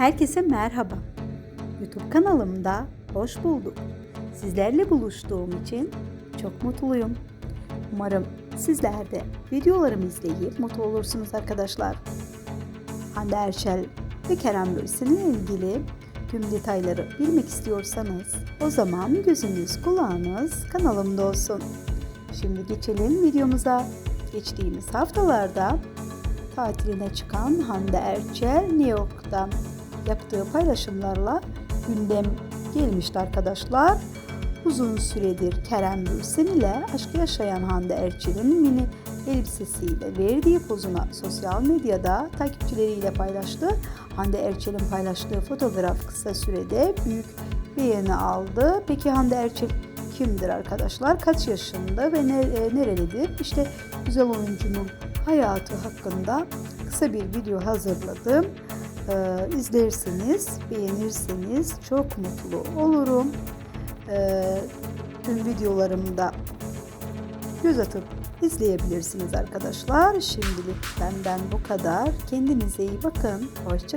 Herkese merhaba. YouTube kanalımda hoş bulduk. Sizlerle buluştuğum için çok mutluyum. Umarım sizler de videolarımı izleyip mutlu olursunuz arkadaşlar. Hande Erçel ve Kerem Bürsin'le ilgili tüm detayları bilmek istiyorsanız o zaman gözünüz kulağınız kanalımda olsun. Şimdi geçelim videomuza. Geçtiğimiz haftalarda tatiline çıkan Hande Erçel New York'ta yaptığı paylaşımlarla gündem gelmişti arkadaşlar. Uzun süredir Kerem Bürsin ile aşk yaşayan Hande Erçel'in mini elbisesiyle verdiği pozuna sosyal medyada takipçileriyle paylaştı. Hande Erçel'in paylaştığı fotoğraf kısa sürede büyük beğeni aldı. Peki Hande Erçel kimdir arkadaşlar? Kaç yaşında ve ne- nerelidir? İşte güzel oyuncunun hayatı hakkında kısa bir video hazırladım. Ee, izlerseniz, beğenirseniz çok mutlu olurum. Ee, tüm videolarımda göz atıp izleyebilirsiniz arkadaşlar. Şimdilik benden bu kadar. Kendinize iyi bakın. Hoşça